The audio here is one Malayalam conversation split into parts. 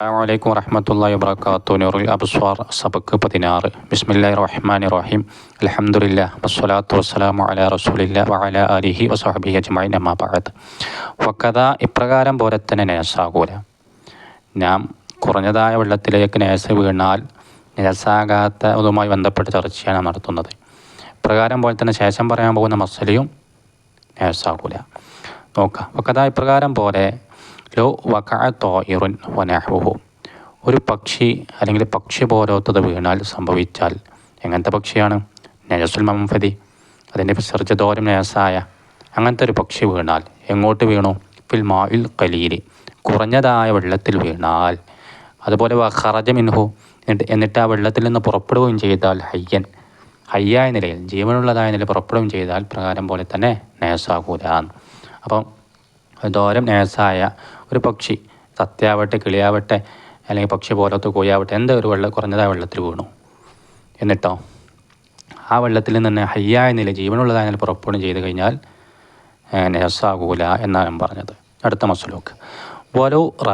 അലൈക്കും വറഹമത്തല്ലാ നൂറുൽ അബ്സ്വാർ സബക്ക് പതിനാറ് ബിസ്മില്ലാഹി റഹ്മാൻ റഹീം അലഹമുല്ല വസ്സലാത്തു വസ്സലാമു അല റസൂലില്ല വഅല അലിഹി വസഹബി അജ്മായി നമ്മാ ബഅദ് വക്കഥ ഇപ്രകാരം പോലെ തന്നെ നേസാകൂല നാം കുറഞ്ഞതായ വെള്ളത്തിലേക്ക് നേസ വീണാൽ നേസാകാത്തതുമായി ബന്ധപ്പെട്ട് ചർച്ചയാണ് നടത്തുന്നത്. ഇപ്രകാരം പോലെ തന്നെ ശേഷം പറയാൻ പോകുന്ന മസലിയും നേസാകൂല നോക്കാം. വക്കഥ ഇപ്രകാരം പോലെ ലോ വക്കാ തോയിറുൻ വനാഹുഹു ഒരു പക്ഷി അല്ലെങ്കിൽ പക്ഷി പോലോത്തത് വീണാൽ സംഭവിച്ചാൽ എങ്ങനത്തെ പക്ഷിയാണ്? നജസുൽ മംഫതി അതിന്റെ വിസർജതോരം നജസായ അങ്ങനത്തെ ഒരു പക്ഷി വീണാൽ എങ്ങോട്ട് വീണു? ഫിൽ മായിൽ കലീലി കുറഞ്ഞതായ വെള്ളത്തിൽ വീണാൽ. അതുപോലെ വഖറജ മിൻഹു. എന്നിട്ട് എന്നിട്ട് ആ വെള്ളത്തിൽ നിന്ന് പുറപ്പെടുകയും ചെയ്താൽ ഹയ്യൻ. ഹയ്യായ നിലയിൽ ജീവനുള്ളതായ നിലയിൽ പുറപ്പെടുകയും ചെയ്താൽ പ്രകാരം പോലെ തന്നെ നേസാകൂല അപ്പം ദോരം നേസായ ഒരു പക്ഷി സത്യാവട്ടെ കിളിയാവട്ടെ അല്ലെങ്കിൽ പക്ഷി പോലത്തെ കോയാവട്ടെ എന്താ ഒരു വെള്ളം കുറഞ്ഞതായ വെള്ളത്തിൽ വീണു. എന്നിട്ടോ ആ വെള്ളത്തിൽ നിന്ന് ഹയ്യായ നില ജീവനുള്ളതായ നില പുറപ്പെടുകയും ചെയ്ത് കഴിഞ്ഞാൽ നെസാകൂല എന്നാണ് ഞാൻ പറഞ്ഞത്. അടുത്ത മസുലോക്ക്. ഓരോ റ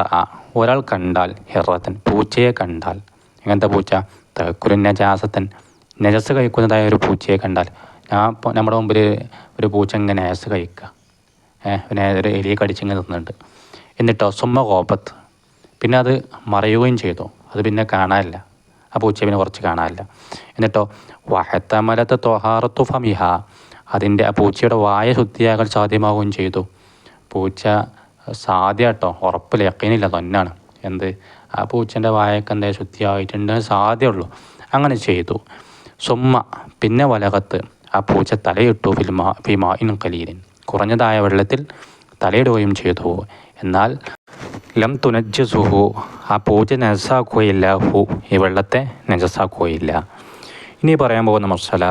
ഒരാൾ കണ്ടാൽ ഹിറത്തൻ പൂച്ചയെ കണ്ടാൽ എങ്ങനത്തെ പൂച്ച? തക്കുരു നജാസത്തൻ. നജസ് കഴിക്കുന്നതായ ഒരു പൂച്ചയെ കണ്ടാൽ ഞാൻ നമ്മുടെ മുമ്പിൽ ഒരു പൂച്ച ഇങ്ങനെ നജസ് കഴിക്കുക ഏഹ് പിന്നെ ഒരു എലിയെ കടിച്ചിങ്ങനെ നിന്നുണ്ട് എന്നിട്ടോ സുമ്മ കോപത്ത്. പിന്നെ അത് മറയുകയും ചെയ്തു. അത് പിന്നെ കാണാനില്ല. ആ പൂച്ച പിന്നെ കുറച്ച് കാണാനില്ല. എന്നിട്ടോ വഹത്തമലത്ത് തൊഹാറത്തു ഫമിഹ. അതിന്റെ ആ പൂച്ചയുടെ വായ ശുദ്ധിയാകാൻ സാധ്യമാവുകയും ചെയ്തു. പൂച്ച സാധ്യട്ടോ ഉറപ്പില്ല. യക്കീനില്ല. തൊന്നാണ്. എന്ത്? ആ പൂച്ചന്റെ വായൊക്കെ എന്താ ശുദ്ധിയായിട്ടുണ്ട്? സാധ്യമുള്ളൂ. അങ്ങനെ ചെയ്തു. സുമ്മ. പിന്നെ വലകത്ത് ആ പൂച്ച തലയിട്ടു ഫിൽമാ ഫിമാ ഇൻ കലീലിൻ കുറഞ്ഞതായ വെള്ളത്തിൽ തലയിടുകയും ചെയ്തു. എന്നാൽ ലം തുനജ്ജസുഹു ആ പൂജ നജസാക്കുകയില്ല. ഹു ഈ വെള്ളത്തെ നജസാക്കുകയില്ല. ഇനി പറയാൻ പോകുന്ന മസാല.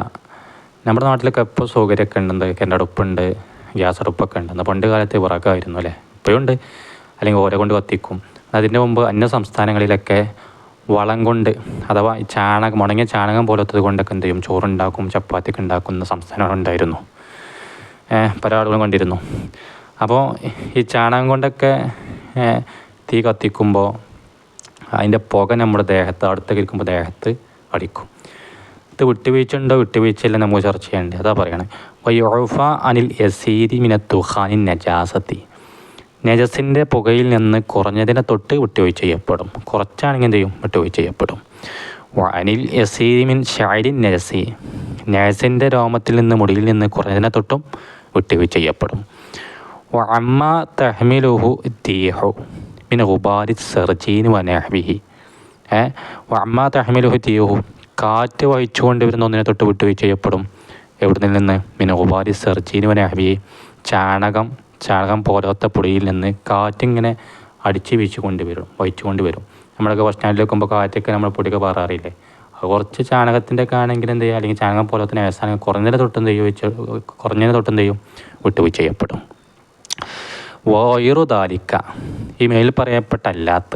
നമ്മുടെ നാട്ടിലൊക്കെ എപ്പോൾ സൗകര്യമൊക്കെ ഉണ്ട്. അടുപ്പുണ്ട് ഗ്യാസ് അടുപ്പൊക്കെ ഉണ്ട്. എന്നാൽ പണ്ട് കാലത്ത് വിറകായിരുന്നു അല്ലേ? ഇപ്പോഴും ഉണ്ട്. അല്ലെങ്കിൽ ഓരോ കൊണ്ട് കത്തിക്കും. അതിന്റെ മുമ്പ് അന്യ സംസ്ഥാനങ്ങളിലൊക്കെ വളം കൊണ്ട് അഥവാ ചാണകം ഉണങ്ങിയ ചാണകം പോലത്തത് കൊണ്ടൊക്കെ എന്ത് ചെയ്യും? ചോറുണ്ടാക്കും ചപ്പാത്തിയൊക്കെ ഉണ്ടാക്കുന്ന സംസ്ഥാനങ്ങളുണ്ടായിരുന്നു. പല ആളുകളും കണ്ടിരുന്നു. അപ്പോൾ ഈ ചാണകം കൊണ്ടൊക്കെ തീ കത്തിക്കുമ്പോൾ അതിന്റെ പുക നമ്മുടെ ദേഹത്ത് അടുത്തേക്ക് ഇരിക്കുമ്പോൾ ദേഹത്ത് അടിക്കും. ഇത് വിട്ടുവീഴ്ച ഉണ്ടോ വിട്ടുവീഴ്ചയില്ല നമുക്ക് ചർച്ച ചെയ്യേണ്ടത് അതാ പറയണേ. വയ്യോഫ അനിൽ യസീരി മിന തുഹാനിൻ നജാസത്തി. നജസിന്റെ പുകയിൽ നിന്ന് കുറഞ്ഞതിനെ തൊട്ട് വിട്ടുവീഴ്ച ചെയ്യപ്പെടും. കുറച്ചാണെങ്കിൽ എന്ത് ചെയ്യും? വിട്ടുവീഴ്ച ചെയ്യപ്പെടും. അനിൽ യസീരി മിൻ ഷാരിൻ നജസി. നജസിന്റെ രോമത്തിൽ നിന്ന് മുടിയിൽ നിന്ന് കുറഞ്ഞതിനെ തൊട്ടും വിട്ടുവീഴ്ച ചെയ്യപ്പെടും. അമ്മ തഹ്മിലുഹു തീഹു മിൻ ഗുബാരി സെർജീൻ വനഹ്ബിഹി ഏ? തഹ്മിലുഹു തീഹു കാറ്റ് വഹിച്ചു കൊണ്ടുവരുന്ന ഒന്നിനെ തൊട്ട് വിട്ടുവീഴ്ച ചെയ്യപ്പെടും. എവിടെ നിന്ന്? മിൻ ഗുബാരി സെർജീൻ വനഹ്ബിഹി ചാണകം ചാണകം പോലാത്ത പൊടിയിൽ നിന്ന് കാറ്റിങ്ങനെ അടിച്ച് വീഴ്ച കൊണ്ടുവരും വഹിച്ചു കൊണ്ടുവരും നമ്മളൊക്കെ ബസ് സ്റ്റാൻഡിൽ വെക്കുമ്പോൾ കാറ്റൊക്കെ നമ്മൾ പൊടിയൊക്കെ പാറാറില്ലേ? കുറച്ച് ചാണകത്തിന്റെ ഒക്കെ ആണെങ്കിൽ എന്ത് ചെയ്യുക അല്ലെങ്കിൽ ചാണകം പോലെ തന്നെ കുറഞ്ഞതിനെ തൊട്ടും ചെയ്യും? വെച്ച് കുറഞ്ഞതിനെ തൊട്ടും ചെയ്യും? വിട്ടുവീഴ്ച ചെയ്യപ്പെടും. വോയിറു ദാലിക്ക. ഈ മേൽ പറയപ്പെട്ടല്ലാത്ത.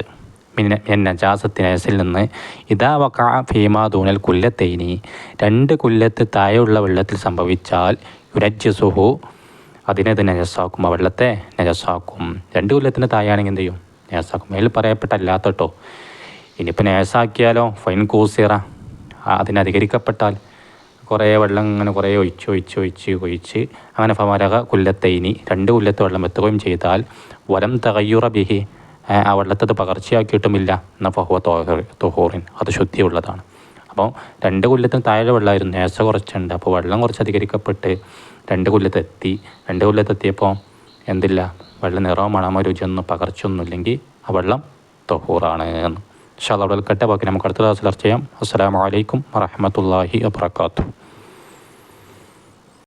നജാസത്തിനസിൽ നിന്ന് ഇതാ വക ഫീമാ ദൂനൽ കുല്ലത്തേനി. രണ്ട് കുല്ലത്ത് താഴെയുള്ള വെള്ളത്തിൽ സംഭവിച്ചാൽ യുരജ്ജസുഹു അതിനത് നജസ്സാക്കും ആ വെള്ളത്തെ നജസ്സാക്കും രണ്ട് കൊല്ലത്തിന് തായാണെങ്കിൽ എന്ത് ചെയ്യും? നേസാക്കും മേൽ പറയപ്പെട്ടല്ലാത്ത കേട്ടോ ഇനിയിപ്പോൾ നേസാക്കിയാലോ ഫൈൻ കൂസിറ. അതിനധികരിക്കപ്പെട്ടാൽ കുറേ വെള്ളം ഇങ്ങനെ കുറേ ഒഴിച്ച് ഒഴിച്ച് ഒഴിച്ച് ഒഴിച്ച് അങ്ങനെ ഫമരക കുല്ലത്തൈനി രണ്ട് കുല്ലത്ത് വെള്ളം എത്തുകയും ചെയ്താൽ വരം തകയ്യുറ ബിഹി ആ വെള്ളത്തത് പകർച്ചയാക്കിയിട്ടുമില്ല. എന്ന ഫഹുവ തൊഹോറിൻ. അത് ശുദ്ധിയുള്ളതാണ്. അപ്പോൾ രണ്ട് കൊല്ലത്തിന് താഴെ വെള്ളമായിരുന്നു. നേസ കുറച്ചുണ്ട്. അപ്പോൾ വെള്ളം കുറച്ച് അധികരിക്കപ്പെട്ട് രണ്ട് കൊല്ലത്തെത്തി രണ്ട് കൊല്ലത്തെത്തിയപ്പോൾ എന്തില്ല? വെള്ളം നിറവും മണമോ രുചിയൊന്നും പകർച്ചയൊന്നുമില്ലെങ്കിൽ ആ വെള്ളം തൊഹൂറാണ് എന്ന്. ഇൻഷാ അവിടെ അവിടെ ബാക്കി നമുക്ക് അടുത്ത ക്ലാസ് ചർച്ച ചെയ്യാം. അസ്സാം വലൈക്കും വറഹമത്തല്ലാഹി വാത്തു